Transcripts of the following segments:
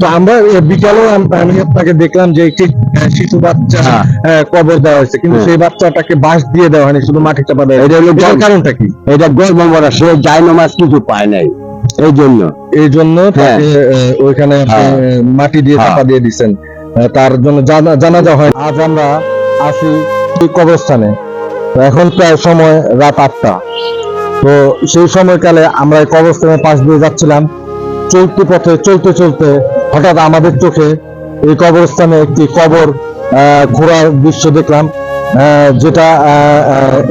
তো আমরা বিকালেও আমি আপনাকে দেখলাম যে একটি শিশু বাচ্চা হ্যাঁ। কবর দেওয়া হয়েছে কিন্তু। সেই বাচ্চাটাকে বাঁশ দিয়ে দেওয়া হয়নি শুধু মাটি চাপা দেওয়া এটা হলো কারণটা কি এটা গর্ব মরা সে যায় নামাজ কিছু পায় নাই এই জন্য এই জন্য হ্যাঁ। ওইখানে হ্যাঁ। মাটি দিয়ে। চাপা দিয়ে দিচ্ছেন তার জন্য জানা জানাজা হয় আজ আমরা আসি কবরস্থানে এখন প্রায় সময় রাত আটটা তো সেই সময়কালে আমরা এই কবরস্থানের পাশ দিয়ে যাচ্ছিলাম চলতে পথে চলতে চলতে হঠাৎ আমাদের চোখে এই কবরস্থানে একটি কবর ঘোরার দৃশ্য দেখলাম যেটা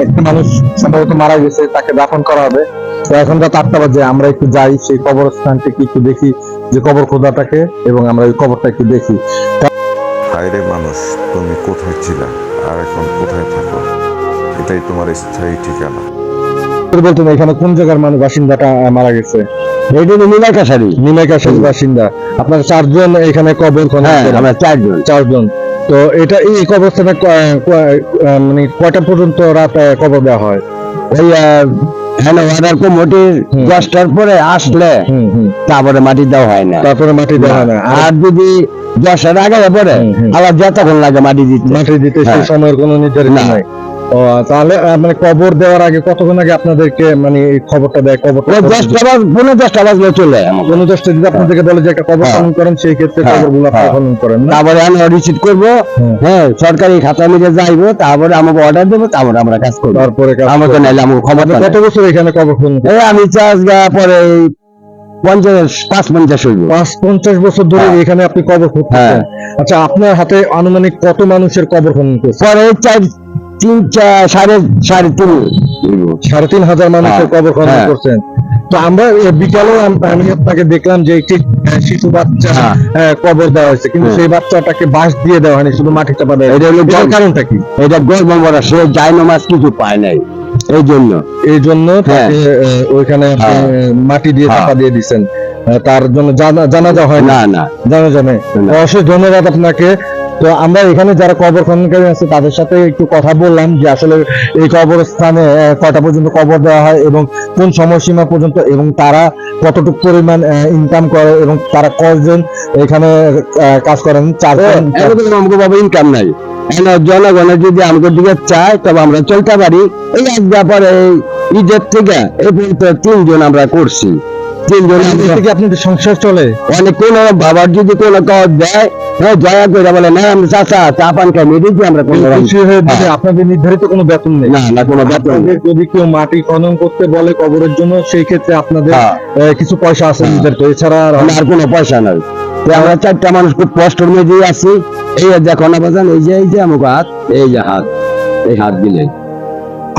একটা মানুষ সম্ভবত মারা গেছে তাকে দাফন করা হবে। তো এখন রাত আটটা বাজে আমরা একটু যাই সেই কবরস্থানটিকে একটু দেখি যে কবর খোদাটাকে এবং আমরা ওই কবরটা একটু দেখি। হায়রে মানুষ তুমি কোথায় ছিলে আর এখন কোথায় থাকো? এটাই তোমার স্থায়ী ঠিকানা। বলতেন এখানে কোন জায়গার মানুষ বাসিন্দাটা মারা গেছে? বাসিন্দা। আপনার চারজন এখানে কবর হ্যাঁ আমরা চারজন। চারজন। তো এটা এই কবরস্থানে মানে কয়টা পর্যন্ত রাত কবর দেওয়া হয়? এই দশটার পরে আসলে তারপরে মাটি দেওয়া হয় না। তারপরে মাটি দেওয়া হয় না। আর যদি দশটার আগে পরে। আবার যতক্ষণ লাগে মাটি দিতে। মাটি দিতে সেই হ্যাঁ। সময়ের কোনো নির্ধারিত না। নাই। তাহলে মানে কবর দেওয়ার আগে কতক্ষণ আগে আপনাদেরকে মানে এই খবরটা দেয় কবরটা ওই দশটা বাজ পনেরো দশটা বাজলে চলে যায় দশটা যদি আপনাদেরকে বলে যে একটা কবর হ্যাঁ। খনন করেন সেই ক্ষেত্রে হ্যাঁ, কবরগুলো আপনি হ্যাঁ। খনন করেন তারপরে আমরা রিসিভ করব। হ্যাঁ। সরকারি খাতা মিলে যাইবো তারপরে আমাকে অর্ডার দেবো তারপরে আমরা কাজ করব। তারপরে নাইলে খবর কত বছর এখানে কবর খনন আমি গা পরে পঞ্চাশ পাঁচ পঞ্চাশ হইব। পাঁচ পঞ্চাশ বছর ধরে হ্যাঁ। এখানে আপনি কবর খুঁজতেছেন আচ্ছা আপনার হাতে আনুমানিক কত মানুষের কবর খনন করছে পরে চার তিন সাড়ে সাড়ে তিন। সাড়ে তিন হাজার মানুষের হ্যাঁ, কবর খনন হ্যাঁ। করছেন। তো আমরা এ, বিকালেও আম- আপনাকে দেখলাম যে একটি শিশু বাচ্চা হ্যাঁ। কবর দেওয়া হয়েছে। কিন্তু সেই বাচ্চাটাকে বাঁশ দিয়ে দেওয়া হয়নি শুধু মাটি চাপা দেওয়া এটা হলো কারণটা কি? এটা গর্ব সে যায় নামাজ কিছু পায় নাই। এই জন্য। এই জন্য ওইখানে মাটি দিয়ে। চাপা দিয়ে দিচ্ছেন তার জন্য জানা- জানাজা হয় না। না জানা জানে। অবশ্যই ধন্যবাদ আপনাকে। তো আমরা এখানে যারা কবর খননকারী আছে তাদের সাথে একটু কথা বললাম যে আসলে এই কবরস্থানে কটা পর্যন্ত কবর দেওয়া হয় এবং কোন সময়সীমা পর্যন্ত এবং তারা কতটুকু পরিমাণ ইনকাম করে এবং তারা কয়জন এখানে কাজ করেন? চারজন আমাকে ইনকাম নাই। জনগণের যদি আমাকে দিকে চায় তবে আমরা চলতে পারি। এই এক ব্যাপারে এই ঈদের থেকে এই পর্যন্ত তিনজন আমরা করছি। থেকে আপনাদের সংসার চলে অনেক কোন বাবার যদি কোন কাজ দেয় হ্যাঁ দয়া করে বলে না আমি চাচা চা পান খাই আমরা কোনো হয়ে। আপনাদের নির্ধারিত কোনো বেতন নেই না না কোনো আপনাদের যদি কেউ মাটি খনন করতে বলে কবরের জন্য সেই ক্ষেত্রে আপনাদের হ্যাঁ। কিছু পয়সা আছে। নির্ধারিত এছাড়া আর কোনো পয়সা নাই তো আমরা চারটা মানুষ খুব কষ্টের মধ্যে আছি এই দেখো না বাজান এই যে এই যে আমাকে হাত এই যে হাত এই হাত দিলে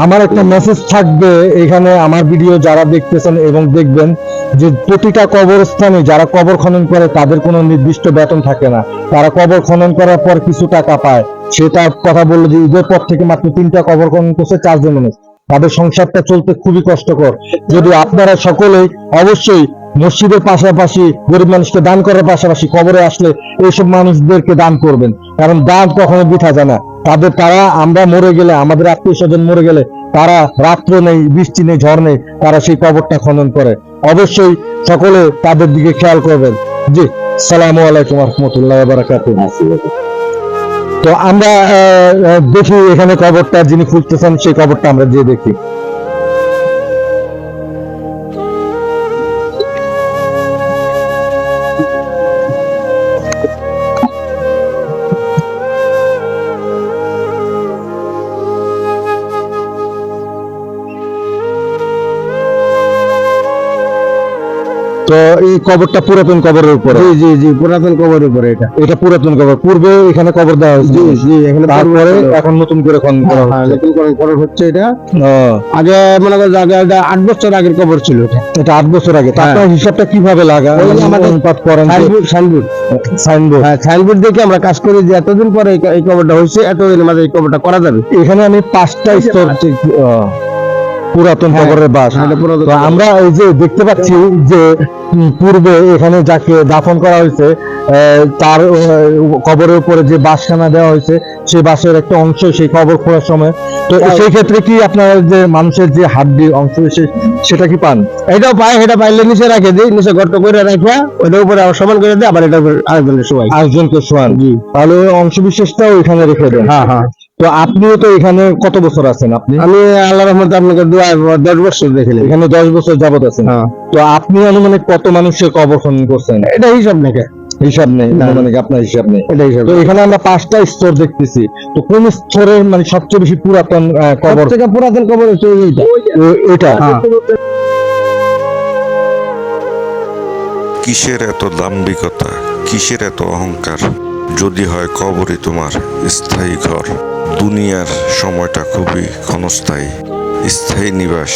আমার একটা মেসেজ থাকবে, এখানে আমার ভিডিও যারা দেখতেছেন এবং দেখবেন যে প্রতিটা কবরস্থানে যারা কবর খনন করে, তাদের কোনো নির্দিষ্ট বেতন থাকে না। তারা কবর খনন করার পর কিছু টাকা পায়। সে তার কথা বলল যে ঈদের পর থেকে মাত্র তিনটা কবর খনন করছে চারজন মানুষ। তাদের সংসারটা চলতে খুবই কষ্টকর। যদি আপনারা সকলেই অবশ্যই মসজিদের পাশাপাশি গরিব মানুষকে দান করার পাশাপাশি কবরে আসলে এইসব মানুষদেরকে দান করবেন। কারণ দান কখনো বৃথা যায় না। তাদের তারা, আমরা মরে গেলে, আমাদের আত্মীয় স্বজন মরে গেলে, তারা রাত্র নেই, বৃষ্টি নেই, ঝড় নেই, তারা সেই কবরটা খনন করে। অবশ্যই সকলে তাদের দিকে খেয়াল করবেন। জি, সালাম আলাইকুম রহমতুল্লাহ বারাকাত তো আমরা দেখি এখানে কবরটা যিনি খুঁজতেছেন সেই কবরটা আমরা যে দেখি। এই কবরটা পুরাতন কবরের উপরে। জি জি জি পুরাতন কবর উপরে এটা। এটা পুরাতন কবর। পূর্বে এখানে কবর দেওয়া জি জি এখানে তারপরে এখন নতুন করে খনন করা হ্যাঁ, হচ্ছে। নতুন করে কবর হচ্ছে এটা। আগে মনে করো আগে এটা আট বছর আগের কবর ছিল এটা। এটা আট বছর আগে। হ্যাঁ। তারপর হিসাবটা কীভাবে লাগা? আমাদের অনুপাত করেন সাইনবোর্ড সাইনবোর্ড। হ্যাঁ সাইনবোর্ড দেখে আমরা কাজ করি যে এতদিন পরে এই- কবরটা হয়েছে এতদিনের মাঝে এই কবরটা করা যাবে। এখানে আমি পাঁচটা স্তর পুরাতন হ্যাঁ, কবরের বাস। হ্যাঁ, এটা পুরাতন তো আমরা এই যে দেখতে পাচ্ছি যে পূর্বে এখানে যাকে দাফন করা হয়েছে তার কবরের উপরে যে বাসখানা দেওয়া হয়েছে সেই বাসের একটা অংশ সেই কবর খোঁড়ার সময়। তো সেই ক্ষেত্রে কি আপনার যে মানুষের যে হাড্ডির অংশ সেটা কি পান? এটাও পায় এটা পাইলে নিচে রাখে দিই নিচে গর্ত করে রাখা ওইটার উপরে আবার সমান করে দিই আবার এটা আরেকজনের সবাই আরেকজনকে শোয়ান। তাহলে অংশ বিশেষটাও এখানে রেখে দেন। হ্যাঁ হ্যাঁ। তো আপনিও তো এখানে কত বছর আছেন আপনি? আমি আল্লাহ রহমতে আপনাকে দশ বছর দেখলাম এখানে দশ বছর যাবত আছেন। হ্যাঁ। তো আপনি আনুমানিক কত মানুষের কবর করছেন? এটা হিসাব নাকি হিসাব নেই না। আনুমানিক আপনার হিসাব নেই। এটা হিসাব তো এখানে আমরা পাঁচটা স্তর দেখতেছি। তো কোন স্তরের মানে সবচেয়ে বেশি পুরাতন কবর? থেকে পুরাতন কবর হচ্ছে এইটা এটা হ্যাঁ। কিসের এত দাম্ভিকতা? কিসের এত অহংকার? যদি হয় কবরই তোমার স্থায়ী ঘর। দুনিয়ার সময়টা খুবই ক্ষণস্থায়ী। স্থায়ী নিবাস,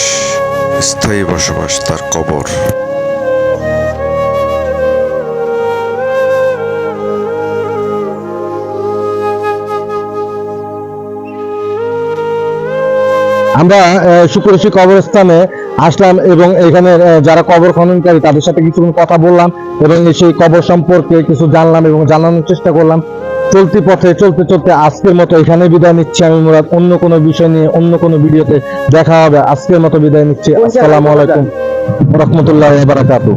স্থায়ী বসবাস তার কবর। আমরা শুক্রশী কবরস্থানে আসলাম এবং এখানে যারা কবর খননকারী তাদের সাথে কিছুক্ষণ কথা বললাম এবং সেই কবর সম্পর্কে কিছু জানলাম এবং জানানোর চেষ্টা করলাম। চলতি পথে চলতে চলতে আজকের মতো এখানে বিদায় নিচ্ছি। আমি মুরাদ অন্য কোনো বিষয় নিয়ে অন্য কোনো ভিডিওতে দেখা হবে। আজকের মতো বিদায় নিচ্ছি। আসসালামু আলাইকুম রহমতুল্লাহ বারাকাতু